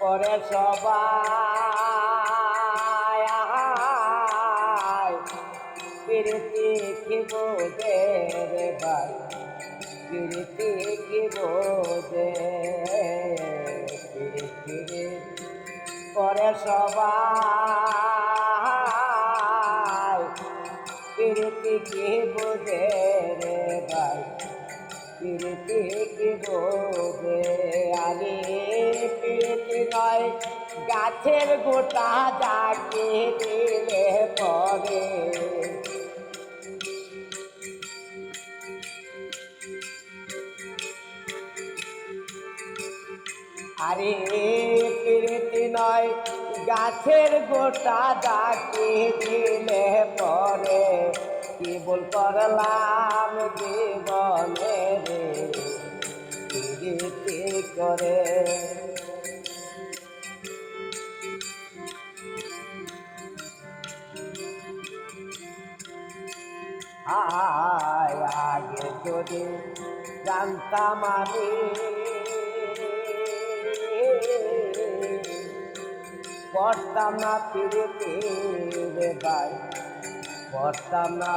পরে সবাই প্রীতি কি বোঝে রে ভাই প্রীতি কি বোঝে প্রীতি পরে সবাই প্রীতি কি বোঝে রে ভাই প্রীতি কি বোঝে গাছের গোটা যাকে দিলে পরে। আরে প্রীতি নয়, গাছের গোটা ডাকে দিলে পরে। কেবল করলাম জীবনে রে করে। আয় আগে যদি জানতাম আমি। পড়তাম না ফিরেতে রে ভাই, পড়তাম না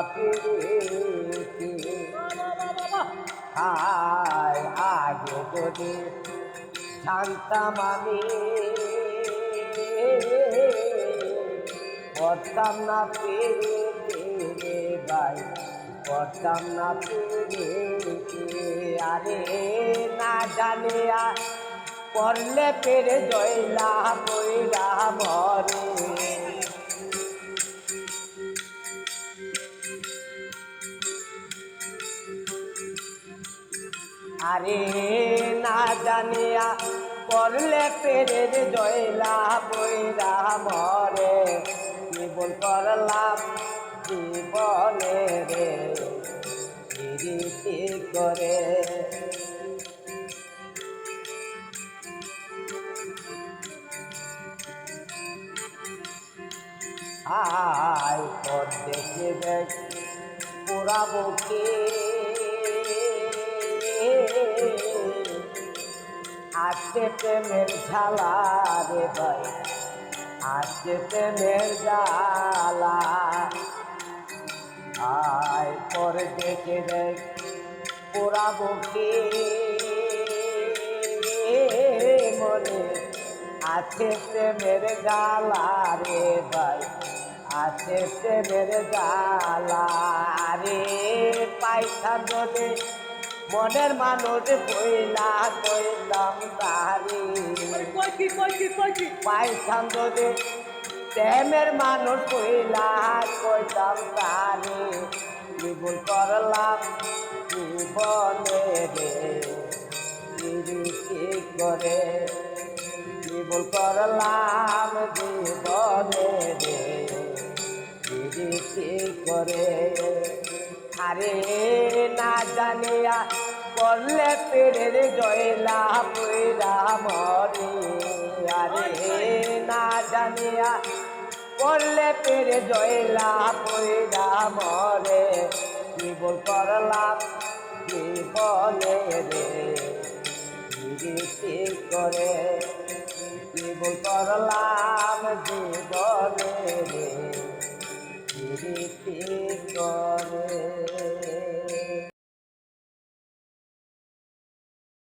আয় আগে যদি জানতাম আমি। পড়তাম না ফিরেতে রে ভাই পড়তাম না ফিরেতে আরে না জানিয়া পড়লে পেরে জয়লা বইরা মরে আরে না জানিয়া পড়লে পেরে জয়লা বইরা মরে কেবল করলাম প্রীতি করে। আয় পর দেখে দেখ পোড়াবো কে। আজকে প্রেমের ঝালা রে ভাই আজকে প্রেমের জ্বালা। আয় পর দেখে দেখ পোড়াবো কে? মনে আছে প্রেমের গালা রে ভাই আছে প্রেমের গালা রে পাইখা যদি মনের মানুষ কইলা কইলাম তারি। পাইখান যদি প্রেমের মানুষ কইলা কইতাম তারি। জীবন করলাম জীবনে রে। প্রীতি করে? জীবন করলাম জীবনে রে। প্রীতি করে? আরে না জানিয়া করলে পেরের জয়লা পয়রা মরে। আরে না জানিয়া করলে পেরে জয়লা পয়রা মরে জীবন করলাম জীবনে রে। বিরতি করে জীবন করলাম জীবনে রে। বিরতি করে